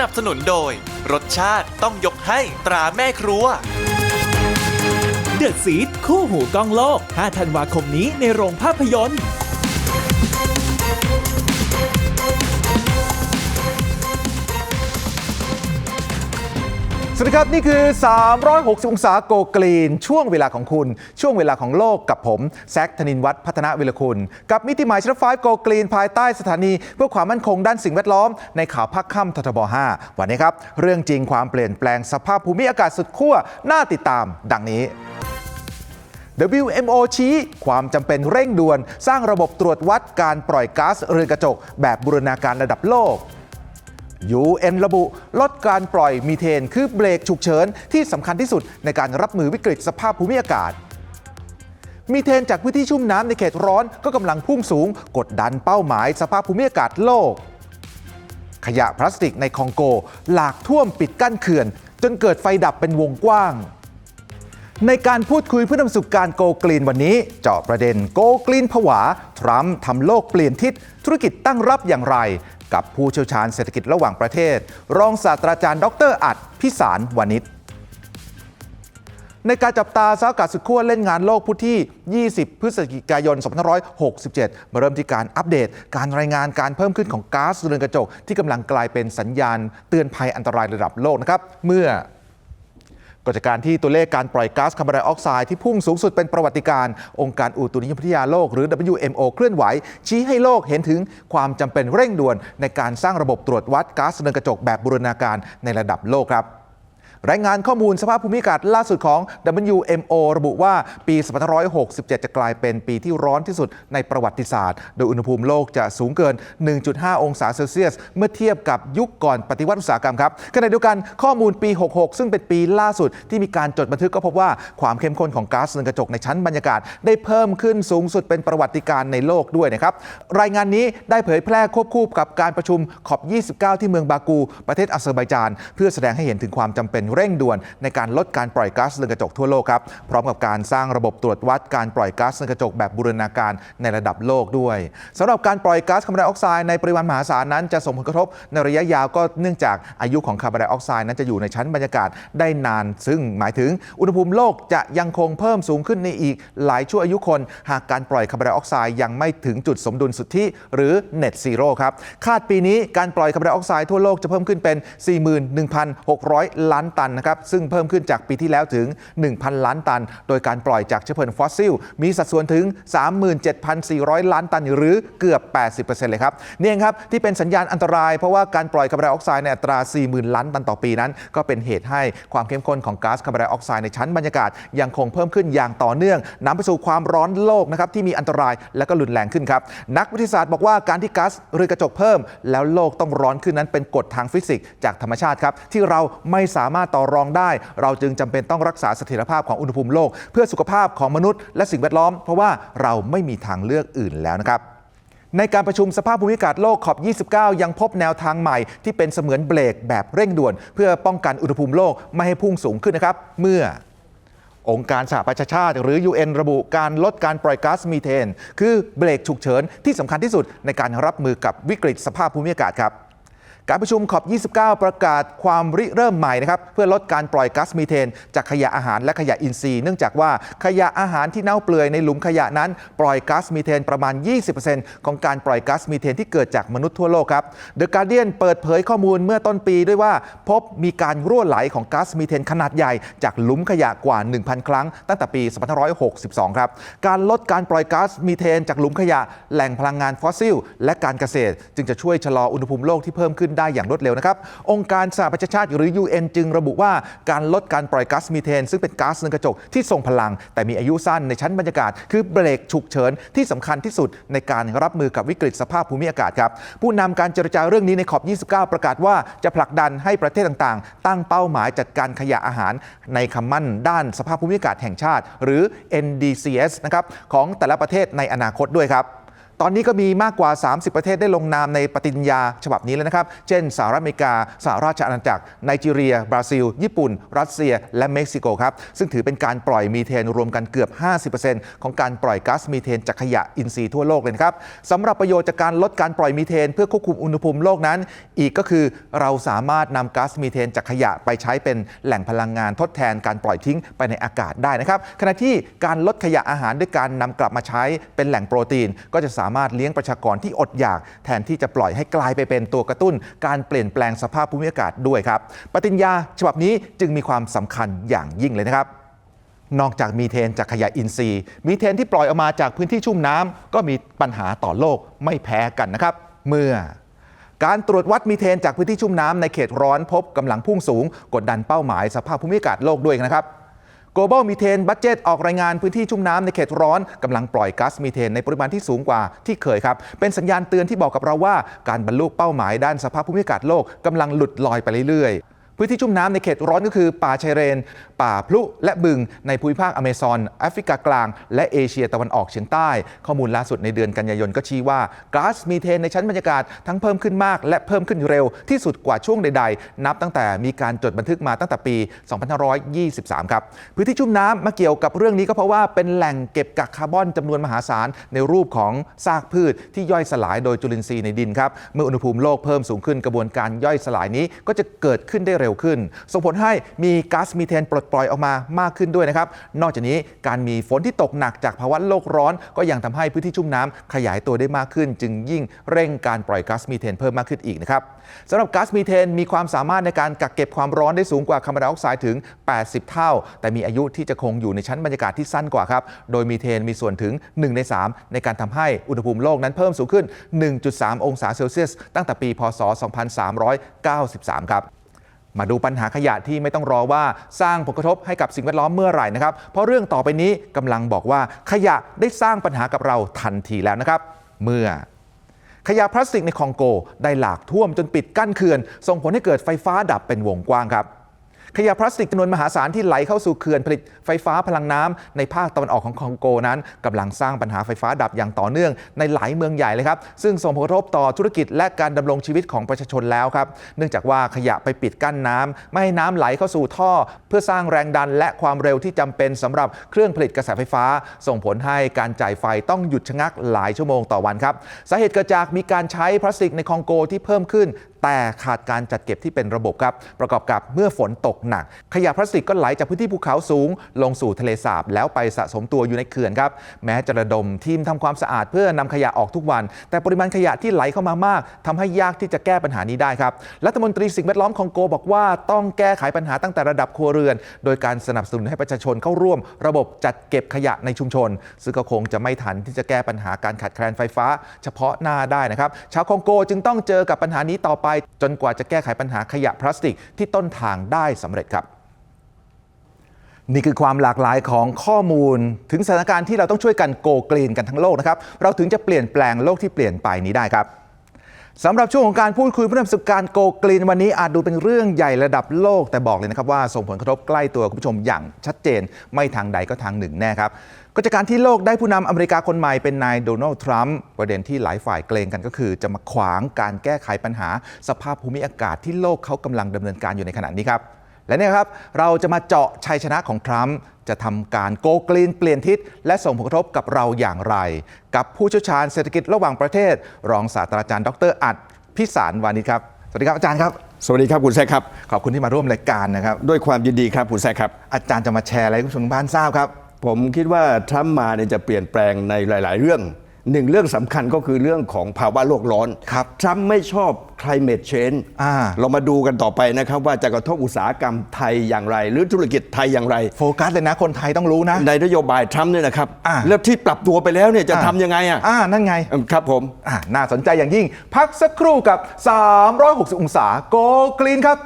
นับสนุนโดย รสชาติต้องยกให้ตราแม่ครัว เดือดซีดคู่หูกล้องโลก 5 ธันวาคมนี้ในโรงภาพยนตร์ สวัสดีครับ นี่คือ 360 องศาโกกรีน ช่วงเวลาของคุณ ช่วงเวลาของโลกกับผมแซคธนินวัฒน์พัฒนาวิรคุณ กับมิติหมายชนไฟโกกรีน ภายใต้สถานีเพื่อความมั่นคงด้านสิ่งแวดล้อมในข่าวพักค่ำททบ 5 วันนี้ครับ เรื่องจริงความเปลี่ยนแปลงสภาพภูมิอากาศสุดขั้วน่าติดตาม ดังนี้ WMO ชี้ความจำเป็นเร่งด่วน สร้างระบบตรวจวัดการปล่อยก๊าซเรือนกระจก แบบบูรณาการระดับโลก UN ระบุ ลดการปล่อยมีเทน คือเบรกฉุกเฉินที่สำคัญที่สุดในการรับมือวิกฤตสภาพภูมิอากาศ มีเทนจากพื้นที่ชุ่มน้ำในเขตร้อนก็กำลังพุ่งสูง กดดันเป้าหมายสภาพภูมิอากาศโลก ขยะพลาสติกในคองโก หลากท่วมปิดกั้นเขื่อน จนเกิดไฟดับเป็นวงกว้างในการพูดคุยเพื่อนำสู่การโกกรีนวันนี้ เจาะประเด็นโกกรีนผวา ทรัมป์ทำโลกเปลี่ยนทิศ ธุรกิจตั้งรับอย่างไร กับผู้เชี่ยวชาญเศรษฐกิจระหว่างประเทศ รองศาสตราจารย์ ดรอัดพิสารวานิชในการจับตาสาวอากาศสุดขั้วเล่นงานโลกพุธที่ 20 พฤศจิกายน 2567 มาเริ่มที่การอัปเดต การรายงานการเพิ่มขึ้นของก๊าซเรือนกระจกที่กำลังกลายเป็นสัญญาณเตือนภัยอันตรายระดับโลกนะครับ เมื่อ ก็จากการที่ตัวเลขการปล่อยก๊าซคาร์บอนไดออกไซด์ที่พุ่งสูงสุดเป็นประวัติการณ์องค์การอุตุนิยมวิทยาโลกหรือ WMO เคลื่อนไหว ชี้ให้โลกเห็นถึงความจำเป็นเร่งด่วน ในการสร้างระบบตรวจวัดก๊าซเรือนกระจกแบบบูรณาการในระดับโลกครับ รายงานข้อมูลสภาพภูมิอากาศล่าสุดของ WMO ระบุว่าปี 2567 จะกลายเป็นปีที่ร้อนที่สุดในประวัติศาสตร์ โดยอุณหภูมิโลกจะสูงเกิน 1.5 องศาเซลเซียส เมื่อเทียบกับยุคก่อนปฏิวัติอุตสาหกรรมครับขณะเดียวกันข้อมูลปี 66 ซึ่งเป็นปีล่าสุดที่มีการจดบันทึกก็พบว่าความเข้มข้นของก๊าซเรือนกระจกในชั้นบรรยากาศ ได้เพิ่มขึ้นสูงสุดเป็นประวัติการในโลกด้วยนะครับรายงานนี้ได้เผยแพร่ควบคู่กับการประชุมขอบ 29 ที่เมืองบากู ประเทศอาเซอร์ไบจาน เพื่อแสดงให้เห็นถึงความจำเป็นเร่งด่วนในการลดการปล่อยก๊าซเรือนกระจกทั่วโลกครับพร้อมกับการสร้างระบบตรวจวัดการปล่อยก๊าซเรือนกระจกแบบบูรณาการในระดับโลกด้วยสำหรับการปล่อยก๊าซคาร์บอนไดออกไซด์ในปริมาณมหาศาลนั้นจะส่งผลกระทบในระยะยาวก็เนื่องจากอายุของคาร์บอนไดออกไซด์นั้นจะอยู่ในชั้นบรรยากาศได้นาน ซึ่งหมายถึงอุณหภูมิโลกจะยังคงเพิ่มสูงขึ้นในอีกหลายชั่วอายุคน หากการปล่อยคาร์บอนไดออกไซด์ยังไม่ถึงจุดสมดุลสุทธิหรือ net zero ครับคาดปีนี้การปล่อยคาร์บอนไดออกไซด์ทั่วโลกจะเพิ่มขึ้นเป็น 41,600 ล้านตันนะครับซึ่งเพิ่มขึ้นจากปีที่แล้วถึง 1,000 ล้านตัน โดยการปล่อยจากเชื้อเพลิงฟอสซิล มีสัดส่วนถึง 37,400 ล้านตัน หรือเกือบ 80%เลยครับนี่เองครับที่เป็นสัญญาณอันตรายเพราะว่าการปล่อยคาร์บอนไดออกไซด์ในอัตรา 40,000 ล้านตันต่อปีนั้น ก็เป็นเหตุให้ความเข้มข้นของก๊าซคาร์บอนไดออกไซด์ในชั้นบรรยากาศยังคงเพิ่มขึ้นอย่างต่อเนื่องนำไปสู่ความร้อนโลกนะครับที่มีอันตรายและก็รุนแรงขึ้นครับนักวิทยาศาสตร์บอกว่าการที่ก๊าซเรือนกระจกเพิ่ม แล้วโลกต้องร้อนขึ้นนั้นเป็นกฎทางฟิสิกส์จากธรรมชาติครับที่เราไม่สามารถต่อรองได้ เราจึงจำเป็นต้องรักษาเสถียรภาพของอุณหภูมิโลก เพื่อสุขภาพของมนุษย์และสิ่งแวดล้อม เพราะว่าเราไม่มีทางเลือกอื่นแล้วนะครับในการประชุมสภาพภูมิอากาศโลกขอบ 29 ยังพบแนวทางใหม่ที่เป็นเสมือนเบรกแบบเร่งด่วน เพื่อป้องกันอุณหภูมิโลกไม่ให้พุ่งสูงขึ้นนะครับ เมื่อองค์การสหประชาชาติ หรือ UN ระบุการลดการปล่อยก๊าซมีเทน คือเบรกฉุกเฉินที่สำคัญที่สุดในการรับมือกับวิกฤตสภาพภูมิอากาศครับ การประชุมขอบ 29 ประกาศความริเริ่มใหม่นะครับเพื่อลดการปล่อยก๊าซมีเทน จากขยะอาหารและขยะอินทรีย์เนื่องจากว่าขยะอาหารที่เน่าเปื่อยในหลุมขยะนั้นปล่อยก๊าซมีเทนประมาณ 20%ของการปล่อยก๊าซมีเทนที่เกิดจากมนุษย์ทั่วโลกครับเดอะการเดียนเปิดเผยข้อมูลเมื่อต้นปีด้วยว่า พบมีการรั่วไหลของก๊าซมีเทนขนาดใหญ่จากหลุมขยะกว่า 1,000 ครั้ง ตั้งแต่ปี 2562 ครับการลดการปล่อยก๊าซมีเทน จากหลุมขยะแหล่งพลังงานฟอสซิล และการเกษตร จึงจะช่วยชะลออุณหภูมิโลกที่เพิ่มขึ้นได้อย่างรวดเร็วนะครับ องค์การสหประชาชาติหรือ UN จึงระบุว่าการลดการปล่อยก๊าซมีเทน ซึ่งเป็นก๊าซเรือนกระจกที่ทรงพลัง แต่มีอายุสั้นในชั้นบรรยากาศ คือเบรกฉุกเฉินที่สำคัญที่สุดในการรับมือกับวิกฤตสภาพภูมิอากาศครับผู้นำการเจรจาเรื่องนี้ในขอบ 29 ประกาศว่าจะผลักดันให้ประเทศต่างๆ ตั้งเป้าหมายจัดการขยะอาหาร ในคำมั่นด้านสภาพภูมิอากาศแห่งชาติ หรือ NDCS นะครับของแต่ละประเทศในอนาคตด้วยครับ ตอนนี้ก็มีมากกว่า 30 ประเทศได้ลงนามในปฏิญญาฉบับนี้แล้วนะครับ เช่นสหรัฐอเมริกา สหราชอาณาจักร ไนจีเรีย บราซิล ญี่ปุ่น รัสเซีย และเม็กซิโกครับ ซึ่งถือเป็นการปล่อยมีเทนรวมกันเกือบ 50%ของการปล่อยก๊าซมีเทนจากขยะอินทรีย์ทั่วโลกเลยนะครับสำหรับประโยชน์จากการลดการปล่อยมีเทน เพื่อควบคุมอุณหภูมิโลกนั้น อีกก็คือเราสามารถนำก๊าซมีเทนจากขยะไปใช้เป็นแหล่งพลังงานทดแทนการปล่อยทิ้งไปในอากาศได้นะครับ ขณะที่การลดขยะอาหารด้วยการนำกลับมาใช้เป็นแหล่งโปรตีน ก็จะสาามารถเลี้ยงประชากรที่อดอยาก แทนที่จะปล่อยให้กลายไปเป็นตัวกระตุ้น การเปลี่ยนแปลงสภาพภูมิอากาศด้วยครับ ปฏิญญาฉบับนี้จึงมีความสำคัญอย่างยิ่งเลยนะครับนอกจากมีเทนจากขยะอินทรีย์ มีเทนที่ปล่อยออกมาจากพื้นที่ชุ่มน้ำก็มีปัญหาต่อโลกไม่แพ้กันนะครับ เมื่อ การตรวจวัดมีเทนจากพื้นที่ชุ่มน้ำในเขตร้อนพบกำลังพุ่งสูง กดดันเป้าหมายสภาพภูมิอากาศโลกด้วยนะครับ Global Methane Budget ออกรายงานพื้นที่ชุ่มน้ำในเขตร้อนกำลังปล่อยก๊าซมีเทนในปริมาณที่สูงกว่าที่เคยครับ เป็นสัญญาณเตือนที่บอกกับเราว่า การบรรลุเป้าหมายด้านสภาพภูมิอากาศโลกกำลังหลุดลอยไปเรื่อยๆ พื้นที่ชุ่มน้ำในเขตร้อนก็คือป่าชายเลน ป่าพลุและบึงในภูมิภาคอเมซอนแอฟริกากลาง และเอเชียตะวันออกเฉียงใต้ ข้อมูลล่าสุดในเดือนกันยายนก็ชี้ว่าก๊าซมีเทนในชั้นบรรยากาศทั้งเพิ่มขึ้นมากและเพิ่มขึ้นเร็วที่สุดกว่าช่วงใด ๆ นับตั้งแต่มีการจดบันทึกมาตั้งแต่ปี 2523 ครับ พื้นที่ชุ่มน้ำมาเกี่ยวกับเรื่องนี้ก็เพราะว่าเป็นแหล่งเก็บกักคาร์บอนจำนวนมหาศาลในรูปของซากพืชที่ย่อยสลายโดยจุลินทรีย์ในดินครับเมื่ออุณหภูมิโลกเพิ่มสูงขึ้นกระบวนการย่อยสลายนี้ก็จะเกิดขึ้นได้เร็วขึ้น ส่งผลให้มีก๊าซมีเทนปลดปล่อยออกมามากขึ้นด้วยนะครับ นอกจากนี้การมีฝนที่ตกหนักจากภาวะโลกร้อน ก็ยังทำให้พื้นที่ชุ่มน้ำขยายตัวได้มากขึ้น จึงยิ่งเร่งการปล่อยก๊าซมีเทนเพิ่มมากขึ้นอีกนะครับสำหรับก๊าซมีเทนมีความสามารถในการกักเก็บความร้อนได้สูงกว่าคาร์บอนไดออกไซด์ถึง 80 เท่า แต่มีอายุที่จะคงอยู่ในชั้นบรรยากาศที่สั้นกว่าครับ โดยมีเทนมีส่วนถึง 1 ใน 3 ในการทำให้อุณหภูมิโลกนั้นเพิ่มสูงขึ้น 1.3 องศาเซลเซียส ตั้งแต่ปี พศ 2393 ครับ มาดูปัญหาขยะที่ไม่ต้องรอว่าสร้างผลกระทบให้กับสิ่งแวดล้อมเมื่อไหร่นะครับ เพราะเรื่องต่อไปนี้กำลังบอกว่าขยะได้สร้างปัญหากับเราทันทีแล้วนะครับ เมื่อ ขยะพลาสติกในคองโก ได้หลากท่วมจนปิดกั้นเขื่อน ส่งผลให้เกิดไฟฟ้าดับเป็นวงกว้างครับ ขยะพลาสติกจำนวนมหาศาลที่ไหลเข้าสู่เขื่อนผลิตไฟฟ้าพลังน้ำในภาคตะวันออกของคองโกนั้นกำลังสร้างปัญหาไฟฟ้าดับอย่างต่อเนื่องในหลายเมืองใหญ่เลยครับ ซึ่งส่งผลกระทบต่อธุรกิจและการดำรงชีวิตของประชาชนแล้วครับ เนื่องจากว่าขยะไปปิดกั้นน้ำไม่ให้น้ำไหลเข้าสู่ท่อ เพื่อสร้างแรงดันและความเร็วที่จำเป็นสำหรับเครื่องผลิตกระแสไฟฟ้า ส่งผลให้การจ่ายไฟต้องหยุดชะงักหลายชั่วโมงต่อวันครับสาเหตุเกิดจากมีการใช้พลาสติกในคองโกที่เพิ่มขึ้นแต่ขาดการจัดเก็บที่เป็นระบบครับ ประกอบกับเมื่อฝนตกหนัก ขยะพลาสติกก็ไหลจากพื้นที่ภูเขาสูง ลงสู่ทะเลสาบ แล้วไปสะสมตัวอยู่ในเขื่อนครับ แม้จะระดมทีมทำความสะอาดเพื่อนำขยะออกทุกวัน แต่ปริมาณขยะที่ไหลเข้ามามากทำให้ยากที่จะแก้ปัญหานี้ได้ครับ รัฐมนตรีสิ่งแวดล้อมคองโกบอกว่าต้องแก้ไขปัญหาตั้งแต่ระดับครัวเรือน โดยการสนับสนุนให้ประชาชนเข้าร่วม ระบบจัดเก็บขยะในชุมชน ซึ่งก็คงจะไม่ทันที่จะแก้ปัญหาการขาดแคลนไฟฟ้า เฉพาะหน้าได้นะครับ ชาวคองโกจึงต้องเจอกับปัญหานี้ต่อไปจนกว่าจะแก้ไขปัญหาขยะพลาสติกที่ต้นทางได้สำเร็จครับ นี่คือความหลากหลายของข้อมูล ถึงสถานการณ์ที่เราต้องช่วยกันโกกลีนกันทั้งโลกนะครับ เราถึงจะเปลี่ยนแปลงโลกที่เปลี่ยนไปนี้ได้ครับ สำหรับช่วงของการพูดคุยเพื่อนสุการโกกลีนวันนี้อาจดูเป็นเรื่องใหญ่ระดับโลกแต่บอกเลยนะครับว่าส่งผลกระทบใกล้ตัวคุณผู้ชมอย่างชัดเจน ไม่ทางใดก็ทางหนึ่งแน่ครับก็จากการที่โลกได้ผู้นำอเมริกาคนใหม่เป็นนายโดนัลด์ทรัมป์ประเด็นที่หลายฝ่ายเกรงกันก็คือ จะมาขวางการแก้ไขปัญหาสภาพภูมิอากาศที่โลกเขากำลังดำเนินการอยู่ในขณะนี้ครับ และเนี่ยครับเราจะมาเจาะชัยชนะของทรัมป์จะทำการโกกลีนเปลี่ยนทิศ และส่งผลกระทบกับเราอย่างไร กับผู้เชี่ยวชาญเศรษฐกิจระหว่างประเทศ รองศาสตราจารย์ ดรอัดพิสารวานิชครับ สวัสดีครับอาจารย์ครับ สวัสดีครับคุณแซคครับ ขอบคุณที่มาร่วมรายการนะครับ ด้วยความยินดีครับคุณแซคครับ อาจารย์จะมาแชร์อะไรให้คุณผู้ชมทางบ้านทราบครับ ผมคิดว่าทรัมป์มาเนี่ยจะเปลี่ยนแปลงในหลาย ๆ เรื่อง หนึ่งเรื่องสำคัญก็คือเรื่องของภาวะโลกร้อนครับทรัมป์ไม่ชอบ climate change อ่า เรามาดูกันต่อไปนะครับ ว่าจะกระทบอุตสาหกรรมไทยอย่างไร หรือธุรกิจไทยอย่างไร โฟกัสเลยนะคนไทยต้องรู้นะ ในนโยบายทรัมป์เนี่ยนะครับ อ่า แล้วที่ปรับตัวไปแล้วเนี่ยจะอ่าทำยังไงอะอ่า นั่นไง ครับผม อ่าน่าสนใจอย่างยิ่ง พักสักครู่กับ 360 องศาโกกลีนครับ